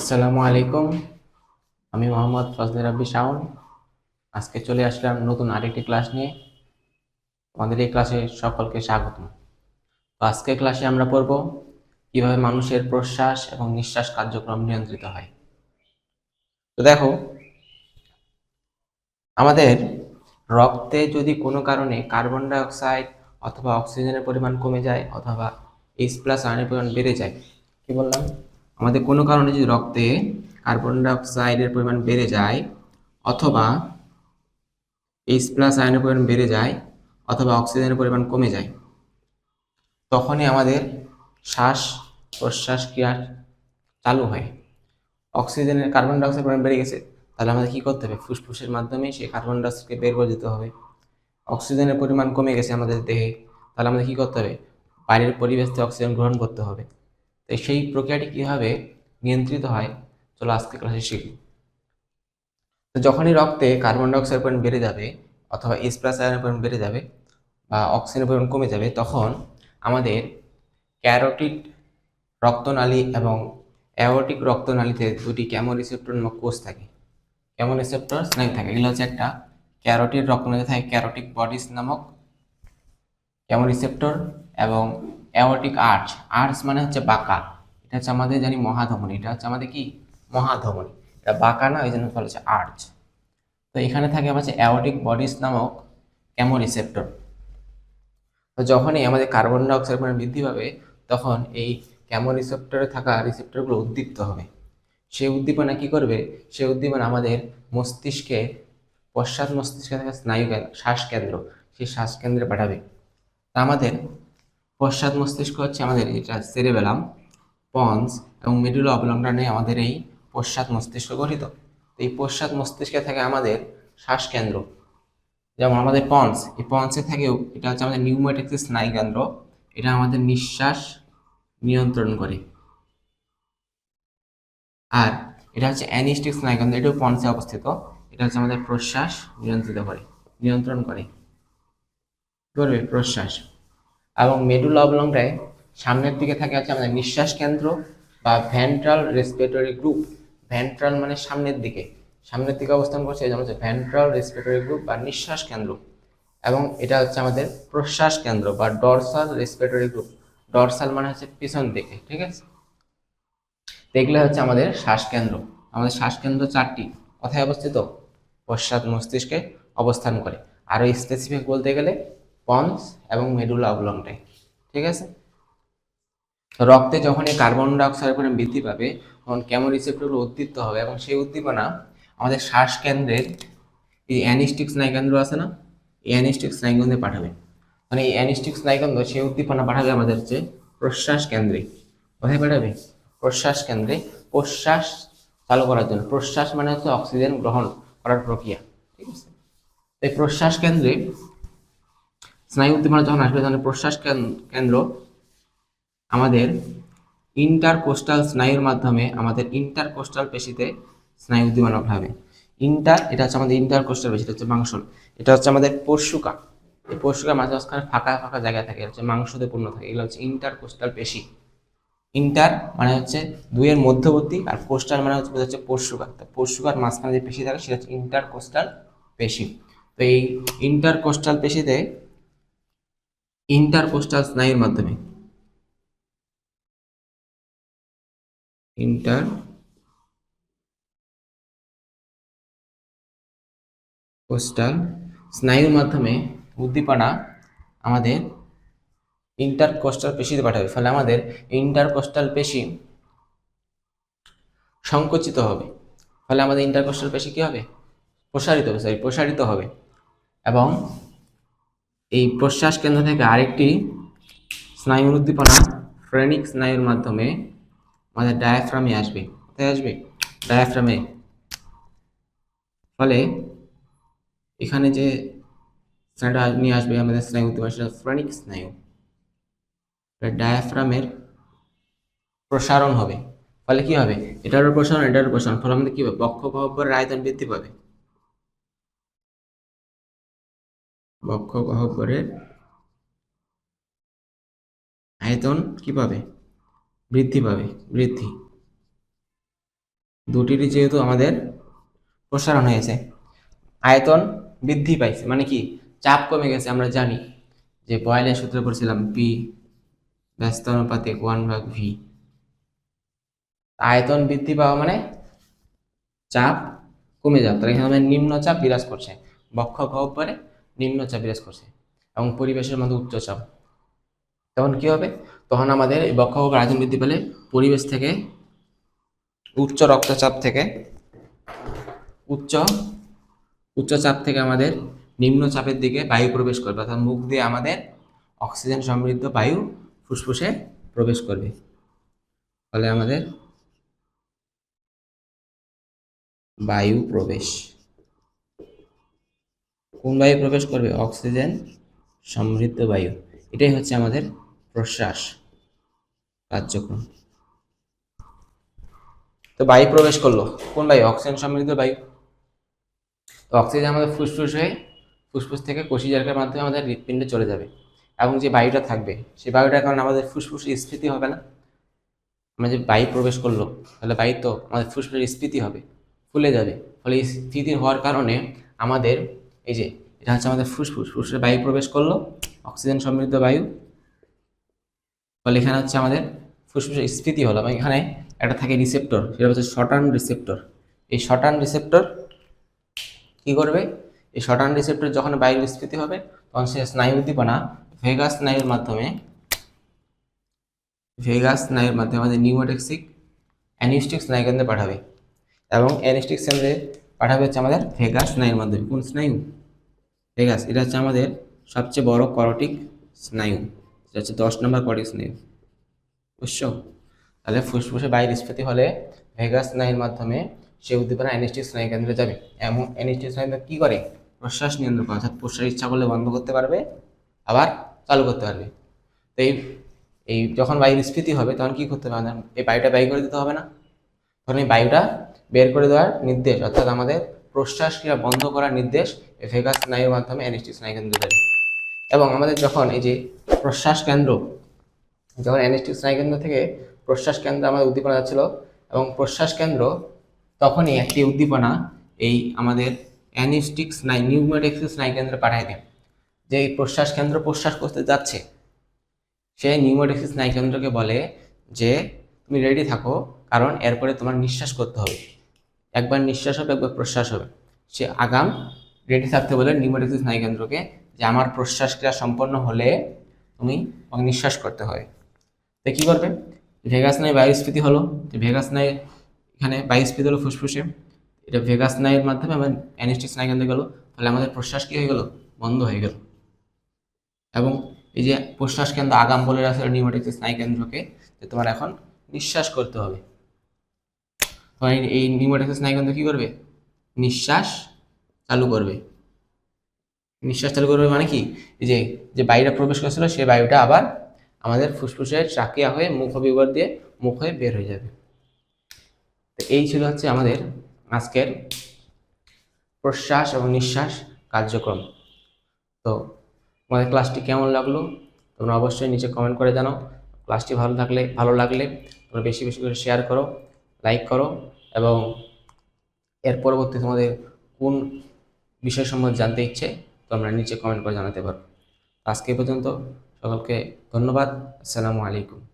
আসসালামু আলাইকুম। আমি মোহাম্মদ ফজলে রাব্বি শাওন। আজকে চলে আসলাম নতুন আরেকটি ক্লাস নিয়ে। আমাদের এই ক্লাসে সকলকে স্বাগতম। তো আজকে ক্লাসে আমরা পড়ব কীভাবে মানুষের প্রশ্বাস এবং নিঃশ্বাস কার্যক্রম নিয়ন্ত্রিত হয়। তো দেখো, আমাদের রক্তে যদি কোনো কারণে কার্বন ডাই অক্সাইড অথবা অক্সিজেনের পরিমাণ কমে যায় অথবা এইচ প্লাস আয়নের পরিমাণ বেড়ে যায়, কি বললাম? আমাদের কোনো কারণে যদি রক্তে কার্বন ডাইঅক্সাইডের পরিমাণ বেড়ে যায় অথবা এইচ প্লাস আয়নের পরিমাণ বেড়ে যায় অথবা অক্সিজেনের পরিমাণ কমে যায়, তখনই আমাদের শ্বাস প্রশ্বাস ক্রিয়া চালু হয়। অক্সিজেনের কার্বন ডাই অক্সাইড পরিমাণ বেড়ে গেছে, তাহলে আমাদের কী করতে হবে? ফুসফুসের মাধ্যমে সেই কার্বন ডাই অক্সাইডকে বের করে দিতে হবে। অক্সিজেনের পরিমাণ কমে গেছে আমাদের দেহে, তাহলে আমাদের কী করতে হবে? বাইরের পরিবেশ থেকে অক্সিজেন গ্রহণ করতে হবে। তো সেই প্রক্রিয়াটি কীভাবে নিয়ন্ত্রিত হয়? চলো আজকে ক্লাসে শিখব তো যখনই রক্তে কার্বন ডাইঅক্সাইড পরিমাণ বেড়ে যাবে অথবা এস প্লাস আয়নের পরিমাণ বেড়ে যাবে বা অক্সিজেনের পরিমাণ কমে যাবে, তখন আমাদের ক্যারোটিড রক্তনালী এবং অ্যাওটিক রক্তনালীতে দুটি ক্যামো রিসেপ্টর নামক কোষ থাকে? ক্যামো রিসেপ্টর স্নায়ু থাকে। এগুলো হচ্ছে একটা ক্যারোটিড রক্তনালীতে থাকে ক্যারোটিক বডিস নামক ক্যামো রিসেপ্টর এবং অ্যাওটিক আর্চ আর্চ মানে হচ্ছে বাঁকা। এটা হচ্ছে আমাদের জানি মহাধমনী, এটা হচ্ছে আমাদের কি? মহাধমনী। এটা বাঁকা না, ওই জন্য বলা হচ্ছে আর্চ তো এখানে থাকে হচ্ছে অ্যাওটিক বডিস নামক ক্যামো রিসেপ্টর তো যখনই আমাদের কার্বন ডাইঅক্সাইড পরিমাণ বৃদ্ধি পাবে, তখন এই ক্যামো রিসেপ্টরে থাকা রিসেপ্টরগুলো উদ্দীপ্ত হবে। সেই উদ্দীপনা কি করবে? সেই উদ্দীপনা আমাদের মস্তিষ্কে, পশ্চাৎ মস্তিষ্কে থাকা স্নায়ু শ্বাসকেন্দ্র, সেই শ্বাসকেন্দ্রে পাঠাবে। আমাদের পশ্চাৎ মস্তিষ্ক হচ্ছে আমাদের এটা সেরেবেলাম পন্স এবং মেডুলা অবলম্বনা আমাদের এই পশ্চাৎ মস্তিষ্ক গঠিত। এই পশ্চাৎ মস্তিষ্কে থাকে আমাদের শ্বাসকেন্দ্র। যেমন আমাদের পন্স এই পন্সে থাকেও এটা হচ্ছে আমাদের নিউমেটিক্স স্নায়ুকেন্দ্র। এটা আমাদের নিঃশ্বাস নিয়ন্ত্রণ করে। আর এটা হচ্ছে অ্যানিস্টিক স্নায়ুকেন্দ্র, এটাও পন্সে অবস্থিত। এটা হচ্ছে আমাদের প্রশ্বাস নিয়ন্ত্রিত করে, নিয়ন্ত্রণ করে। করবে প্রশ্বাস। এবং মেডুলা অবলংটায় সামনের দিকে থাকে হচ্ছে আমাদের নিঃশ্বাস কেন্দ্র বা ভেন্ট্রাল রেসপিরেটরি গ্রুপ ভেন্ট্রাল মানে সামনের দিকে। সামনের দিকে অবস্থান করছে জন্য হচ্ছে ভেন্ট্রাল রেসপিরেটরি গ্রুপ বা নিঃশ্বাস কেন্দ্র। এবং এটা হচ্ছে আমাদের প্রশ্বাস কেন্দ্র বা ডরসাল রেসপিরেটরি গ্রুপ ডরসাল মানে হচ্ছে পিছন দিকে, ঠিক আছে? দেখলে হচ্ছে আমাদের শ্বাসকেন্দ্র আমাদের শ্বাসকেন্দ্র চারটি। কোথায় অবস্থিত? পশ্চাৎ মস্তিষ্কে অবস্থান করে। আরও স্পেসিফিক বলতে গেলে পন্স এবং মেডুলা অবলংটাই ঠিক আছে? রক্তে যখন এই কার্বন ডাইঅক্সাইড পরিমাণ বৃদ্ধি পাবে, তখন কেমন রিসেপ্টরগুলো উদ্দীপ্ত হবে এবং সেই উদ্দীপনা আমাদের শ্বাসকেন্দ্রের এই অ্যানিস্টিক স্নায়ুকেন্দ্র আছে না? এই অ্যানিস্টিক স্নায়ুকেন্দ্রে পাঠাবে। মানে এই অ্যানিস্টিক স্নায়ুকেন্দ্র, সেই উদ্দীপনা পাঠাবে আমাদের হচ্ছে প্রশ্বাস কেন্দ্রে। কোথায় পাঠাবে? প্রশ্বাস কেন্দ্রে। প্রশ্বাস চালু করার জন্য। প্রশ্বাস মানে হচ্ছে অক্সিজেন গ্রহণ করার প্রক্রিয়া, ঠিক আছে? এই প্রশ্বাস কেন্দ্রে স্নায়ু উদ্দীপনা যখন আসবে তখন প্রশ্বাস কেন্দ্র আমাদের ইন্টারকোস্টাল স্নায়ুর মাধ্যমে আমাদের ইন্টারকোস্টাল পেশিতে স্নায়ু উদ্দীপনা পাঠাবে ইন্টার এটা হচ্ছে আমাদের ইন্টারকোস্টাল পেশি, এটা হচ্ছে মাংস। এটা হচ্ছে আমাদের পরশুকা। এই পরশুকার মাঝে মাঝখানে ফাঁকা ফাঁকা জায়গা থাকে হচ্ছে মাংসতে পূর্ণ থাকে, এগুলো হচ্ছে ইন্টারকোস্টাল পেশি। ইন্টার মানে হচ্ছে দুইয়ের মধ্যবর্তী আর কোস্টাল মানে হচ্ছে হচ্ছে পরশুকা। তো পরশুকার মাঝখানে যে পেশি থাকে, সেটা হচ্ছে ইন্টারকোস্টাল পেশি। তো এই ইন্টারকোস্টাল পেশিতে ইন্টারকোস্টাল স্নায়ুর মাধ্যমে। ইন্টার কোস্টাল স্নায়ুর মাধ্যমে উদ্দীপনা আমাদের ইন্টারকোস্টাল পেশিতে পাঠাবে, ফলে আমাদের ইন্টারকোস্টাল পেশি সংকুচিত হবে। ফলে আমাদের ইন্টারকোস্টাল পেশি কি হবে? প্রসারিত হবে সরি প্রসারিত হবে। এবং এই প্রশ্বাস কেন্দ্র থেকে আরেকটি স্নায়ুর উদ্দীপনা, ফ্রেনিক স্নায়ুর মাধ্যমে আমাদের ডায়াফ্রামে আসবে। কোথায় আসবে? ডায়াফ্রামে ফলে এখানে যে স্নায়ুটা নিয়ে আসবে আমাদের স্নায়ু উদ্দীপনা, সেটা ফ্রেনিক স্নায়ু। ডায়াফ্রামের প্রসারণ হবে। ফলে কি হবে? এটারও প্রসারণ এটারও প্রসারণ। ফলে আমাদের কি হবে? বক্ষ গহ্বরের আয়তন বৃদ্ধি পাবে। বক্ষ গহ্বরের আয়তন কি পাবে? বৃদ্ধি পাবে, বৃদ্ধি। দুটিরই যেহেতু আমাদের প্রসারণ হয়েছে, আয়তন বৃদ্ধি পাইছে মানে কি? চাপ কমে গেছে, আমরা জানি। যে বয়েলের সূত্র পড়ছিলাম পি ব্যস্ত অনুপাতে ওয়ান ভাগ ভি আয়তন বৃদ্ধি পাওয়া মানে চাপ কমে যাবে তাহলে এখানে আমাদের নিম্নচাপ বিরাজ করছে। বক্ষ গহ্বরে নিম্নচাপ বিরাজ করছে এবং পরিবেশের মধ্যে উচ্চচাপ তখন কি হবে? তখন আমাদের এই বক্ষ গহ্বর আয়তন বৃদ্ধি পেলে পরিবেশ থেকে উচ্চ রক্তচাপ থেকে উচ্চ উচ্চচাপ থেকে আমাদের নিম্ন চাপের দিকে বায়ু প্রবেশ করবে। অর্থাৎ মুখ দিয়ে আমাদের অক্সিজেন সমৃদ্ধ বায়ু ফুসফুসে প্রবেশ করবে। ফলে আমাদের বায়ু প্রবেশ কোন বায়ু প্রবেশ করবে? অক্সিজেন সমৃদ্ধ বায়ু। এটাই হচ্ছে আমাদের প্রশ্বাস কার্যক্রম। তো বায়ু প্রবেশ করল। কোন বায়ু? অক্সিজেন সমৃদ্ধ বায়ু। তো অক্সিজেন আমাদের ফুসফুস হয়ে ফুসফুস থেকে কষি কোষিজারকের মাধ্যমে আমাদের হৃৎপিণ্ডে চলে যাবে এবং যে বায়ুটা থাকবে, সেই বায়ুটার কারণে আমাদের ফুসফুস স্ফীতি হবে না। আমরা যে বায়ু প্রবেশ করল, তাহলে বায়ু তো আমাদের ফুসফুসের স্ফীতি হবে, ফুলে যাবে। ফলে স্থিতির হওয়ার কারণে আমাদের এই যে, এটা হচ্ছে আমাদের ফুসফুস। ফুসফুসে বায়ু প্রবেশ করল, অক্সিজেন সমৃদ্ধ বায়ু। ফলে এখানে হচ্ছে আমাদের ফুসফুসের স্ফীতি হলো। এবং এখানে একটা থাকে রিসেপ্টর সেটা হচ্ছে শটার্ন রিসেপ্টর এই শটার্ন রিসেপ্টর কি করবে? এই শটার্ন রিসেপ্টর যখন বায়ুর স্ফীতি হবে, তখন সে স্নায়ু উদ্দীপনা ভেগাস স্নায়ুর মাধ্যমে ভেগাস স্নায়ুর মাধ্যমে আমাদের নিউমোটেক্সিক অ্যানিস্টিক স্নায়ুকেন্দ্রে পাঠাবে। এবং অ্যানিস্টিক কেন্দ্রে পাঠাবে হচ্ছে আমাদের ভেগাস স্নায়ুর মাধ্যমে। কোন স্নায়ু? ভেগাস। এটা হচ্ছে আমাদের সবচেয়ে বড় করটিক স্নায়ু। এটা হচ্ছে দশ নম্বর করটিক স্নায়ু। বুঝছ? তাহলে ফুসফুসে বায়ুর স্ফীতি হলে ভেগাস স্নায়ুর মাধ্যমে সে উদ্দীপনা অ্যানিস্টিক স্নায়ু কেন্দ্রে যাবে। এমন অ্যানিস্টিক স্নায়ু কী করে? প্রশ্বাস নিয়ন্ত্রণ করে। অর্থাৎ প্রশ্বাস ইচ্ছা করলে বন্ধ করতে পারবে, আবার চালু করতে পারবে। তো এই এই যখন বায়ুর স্ফীতি হবে, তখন কী করতে হবে? এই বায়ুটা ব্যয় করে দিতে হবে না। তখন এই বায়ুটা বের করে দেওয়ার নির্দেশ, অর্থাৎ আমাদের প্রশ্বাস ক্রিয়া বন্ধ করার নির্দেশ ভেগাস স্নায়ুর মাধ্যমে অ্যানিস্টিক স্নায়ু কেন্দ্রে যাবে এবং আমাদের যখন এই যে প্রশ্বাস কেন্দ্র, যখন অ্যানিস্টিক স্নায়ু কেন্দ্র থেকে প্রশ্বাস কেন্দ্রে আমাদের উদ্দীপনা যাচ্ছিল, এবং প্রশ্বাস কেন্দ্র তখনই একটি উদ্দীপনা এই আমাদের অ্যানিস্টিক স্নায়ু নিউমেটিক্স স্নায়ু কেন্দ্রে পাঠায় দেয়। যে এই প্রশ্বাস কেন্দ্র প্রশ্বাস করতে যাচ্ছে, সে নিউমেটিক্স স্নায়ু কেন্দ্রকে বলে যে, তুমি রেডি থাকো, কারণ এরপরে তোমার নিঃশ্বাস করতে হবে। একবার নিঃশ্বাস হবে, একবার প্রশ্বাস হবে। সে আগাম রেডি থাকতে বলে নিউমেটিক্স স্নায়ু কেন্দ্রকে, যে আমার প্রশ্বাস ক্রিয়া সম্পন্ন হলে তুমি নিঃশ্বাস করতে হবে তো কী করবে? ভেগাস স্নায়ু বায়ুস্ফীতি হলো, যে ভেগাস স্নায়ু এখানে বায়ুস্ফীতি হলো ফুসফুসে। এটা ভেগাস স্নায়ুর মাধ্যমে আমার অ্যানিস্টিক স্নায়ু কেন্দ্রে গেলো, তাহলে আমাদের প্রশ্বাস কী হয়ে গেল? বন্ধ হয়ে গেল। এবং এই যে প্রশ্বাস কেন্দ্র আগাম বলে রাখছে নিউমেটিক স্নায়ু কেন্দ্রকে, যে তোমার এখন নিঃশ্বাস করতে হবে। তখন এই- এই নিউমেটিক স্নায়ু কেন্দ্র কী করবে? নিঃশ্বাস চালু করবে। নিঃশ্বাস চালু করবে মানে কি? যে যে বায়ুটা প্রবেশ করেছিল, সেই বায়ুটা আবার আমাদের ফুসফুসের চাকিয়া হয়ে মুখ বিবর দিয়ে মুখ হয়ে বের হয়ে যাবে। তো এই ছিল হচ্ছে আমাদের আজকের প্রশ্বাস এবং নিঃশ্বাস কার্যক্রম। তো তোমাদের ক্লাসটি কেমন লাগল? তোমরা অবশ্যই নিচে কমেন্ট করে জানাও। ক্লাসটি ভালো থাকলে, ভালো লাগলে তোমরা বেশি বেশি করে শেয়ার করো। লাইক করো এবং এর পরবর্তী তোমাদের কোন বিষয় সম্বন্ধে জানতে ইচ্ছে, তোমরা নিচে কমেন্ট করে জানাতে পারো। আজকে পর্যন্ত, সকলকে ধন্যবাদ। আসসালামু আলাইকুম।